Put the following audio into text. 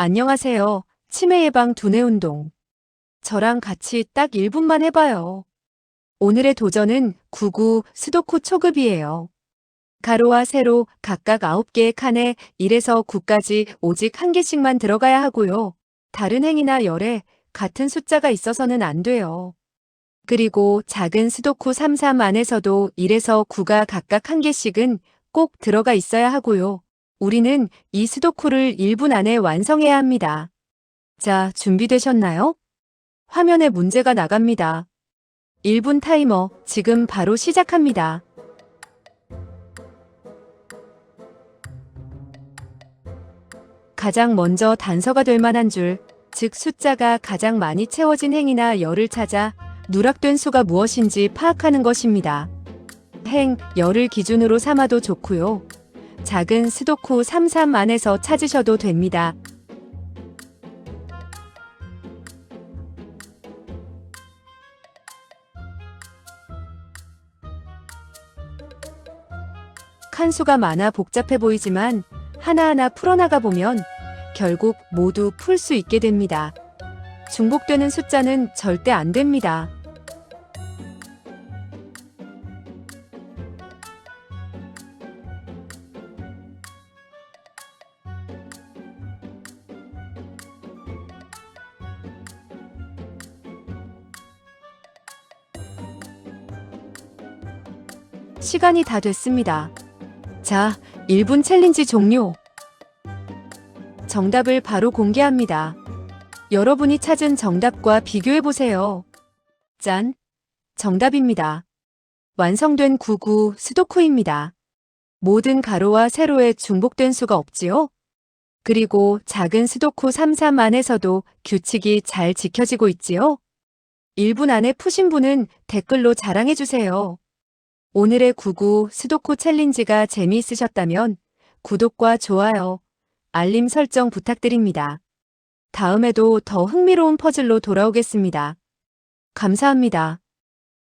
안녕하세요. 치매 예방 두뇌 운동. 저랑 같이 딱 1분만 해봐요. 오늘의 도전은 99 수도쿠 초급이에요. 가로와 세로 각각 9개의 칸에 1에서 9까지 오직 한 개씩만 들어가야 하고요. 다른 행이나 열에 같은 숫자가 있어서는 안 돼요. 그리고 작은 수도쿠 33 안에서도 1에서 9가 각각 한 개씩은 꼭 들어가 있어야 하고요. 우리는 이 수도쿠를 1분 안에 완성해야 합니다. 자, 준비되셨나요? 화면에 문제가 나갑니다. 1분 타이머 지금 바로 시작합니다. 가장 먼저 단서가 될 만한 줄, 즉 숫자가 가장 많이 채워진 행이나 열을 찾아 누락된 수가 무엇인지 파악하는 것입니다. 행, 열을 기준으로 삼아도 좋고요. 작은 수도쿠 33 안에서 찾으셔도 됩니다. 칸수가 많아 복잡해 보이지만 하나하나 풀어나가 보면 결국 모두 풀 수 있게 됩니다. 중복되는 숫자는 절대 안 됩니다. 시간이 다 됐습니다. 자, 1분 챌린지 종료. 정답을 바로 공개합니다. 여러분이 찾은 정답과 비교해 보세요. 짠! 정답입니다. 완성된 99 수도쿠입니다. 모든 가로와 세로에 중복된 수가 없지요? 그리고 작은 수도쿠 33 안에서도 규칙이 잘 지켜지고 있지요? 1분 안에 푸신 분은 댓글로 자랑해 주세요. 오늘의 99 수도쿠 챌린지가 재미있으셨다면 구독과 좋아요, 알림 설정 부탁드립니다. 다음에도 더 흥미로운 퍼즐로 돌아오겠습니다. 감사합니다.